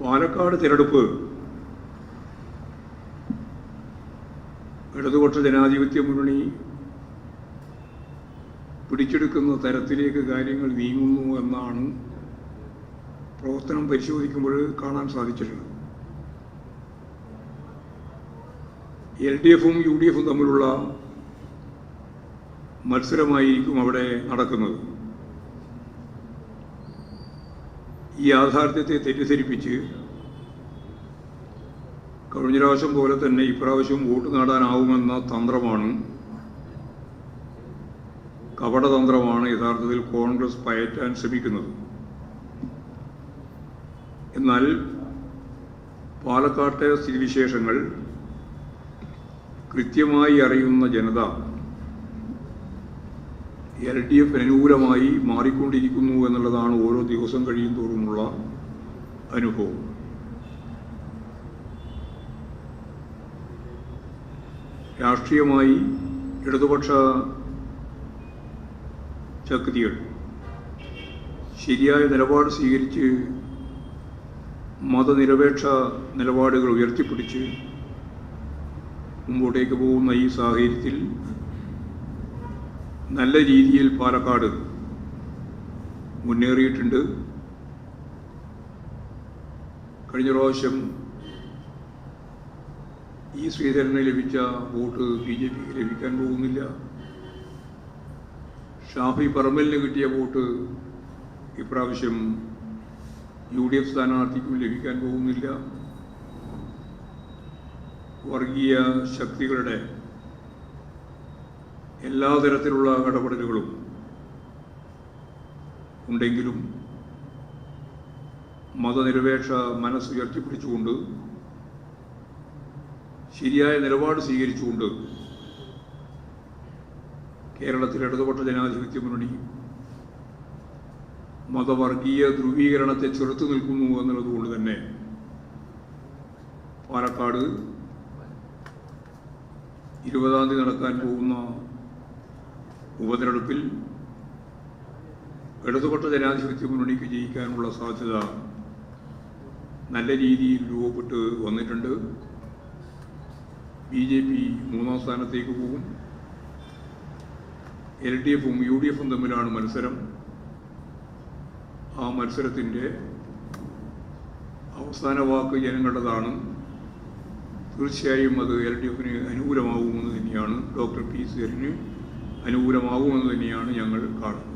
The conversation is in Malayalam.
പാലക്കാട് തിരഞ്ഞെടുപ്പ്. ഇടതുപക്ഷ ജനാധിപത്യ മുന്നണി പിടിച്ചെടുക്കുന്ന തരത്തിലേക്ക് കാര്യങ്ങൾ നീങ്ങുന്നു എന്നാണ് പ്രവർത്തനം പരിശോധിക്കുമ്പോൾ കാണാൻ സാധിച്ചിട്ടുള്ളത് എൽ ഡി എഫും യു ഡി എഫും തമ്മിലുള്ള മത്സരമായിരിക്കും അവിടെ നടക്കുന്നത്. ഈ യാഥാർത്ഥ്യത്തെ തെറ്റിദ്ധരിപ്പിച്ച് കഴിഞ്ഞ പ്രാവശ്യം പോലെ തന്നെ ഇപ്രാവശ്യം വോട്ട് നേടാനാവുമെന്ന തന്ത്രമാണ് കപടതന്ത്രമാണ് യഥാർത്ഥത്തിൽ കോൺഗ്രസ് പയറ്റാൻ ശ്രമിക്കുന്നത്. എന്നാൽ പാലക്കാട്ടെ സ്ഥിതിവിശേഷങ്ങൾ കൃത്യമായി അറിയുന്ന ജനത എൽ ഡി എഫ് അനുകൂലമായി മാറിക്കൊണ്ടിരിക്കുന്നു എന്നുള്ളതാണ് ഓരോ ദിവസം കഴിയും തോറുമുള്ള അനുഭവം. രാഷ്ട്രീയമായി ഇടതുപക്ഷ ശക്തികൾ ശരിയായ നിലപാട് സ്വീകരിച്ച് മതനിരപേക്ഷ നിലപാടുകൾ ഉയർത്തിപ്പിടിച്ച് മുമ്പോട്ടേക്ക് പോകുന്ന ഈ സാഹചര്യത്തിൽ നല്ല രീതിയിൽ പാലക്കാട് മുന്നേറിയിട്ടുണ്ട്. കഴിഞ്ഞ പ്രാവശ്യം ഈ ശ്രീധരന് ലഭിച്ച വോട്ട് ബി ജെ പിക്ക് ലഭിക്കാൻ പോകുന്നില്ല. ഷാഫി പറമ്പലിന് കിട്ടിയ വോട്ട് ഇപ്രാവശ്യം യു ഡി എഫ് സ്ഥാനാർത്ഥിക്കും ലഭിക്കാൻ പോകുന്നില്ല. വർഗീയ ശക്തികളുടെ എല്ലാ തരത്തിലുള്ള ഇടപെടലുകളും ഉണ്ടെങ്കിലും മതനിരപേക്ഷ മനസ്സ് ഉയർത്തിപ്പിടിച്ചുകൊണ്ട് ശരിയായ നിലപാട് സ്വീകരിച്ചുകൊണ്ട് കേരളത്തിൽ ഇടതുപക്ഷ ജനാധിപത്യ മുന്നണി മതവർഗീയ ധ്രുവീകരണത്തെ ചെറുത്തു നിൽക്കുന്നു എന്നുള്ളതുകൊണ്ട് തന്നെ പാലക്കാട് ഇരുപതാം തീയതി നടക്കാൻ പോകുന്ന ഉപതെരഞ്ഞെടുപ്പിൽ ഇടതുപക്ഷ ജനാധിപത്യ മുന്നണിക്ക് ജയിക്കാനുള്ള സാധ്യത നല്ല രീതിയിൽ രൂപപ്പെട്ട് വന്നിട്ടുണ്ട്. ബി ജെ പി മൂന്നാം സ്ഥാനത്തേക്ക് പോകും. എൽ ഡി എഫും യു ഡി എഫും തമ്മിലാണ് മത്സരം. ആ മത്സരത്തിന്റെ അവസാന വാക്ക് ജനങ്ങളുടേതാണ്. തീർച്ചയായും അത് എൽ ഡി എഫിന് അനുകൂലമാകുമെന്ന് തന്നെയാണ് ഡോക്ടർ പി സീറിന് അനുകൂലമാകുമെന്ന് തന്നെയാണ് ഞങ്ങൾ കാണുന്നത്.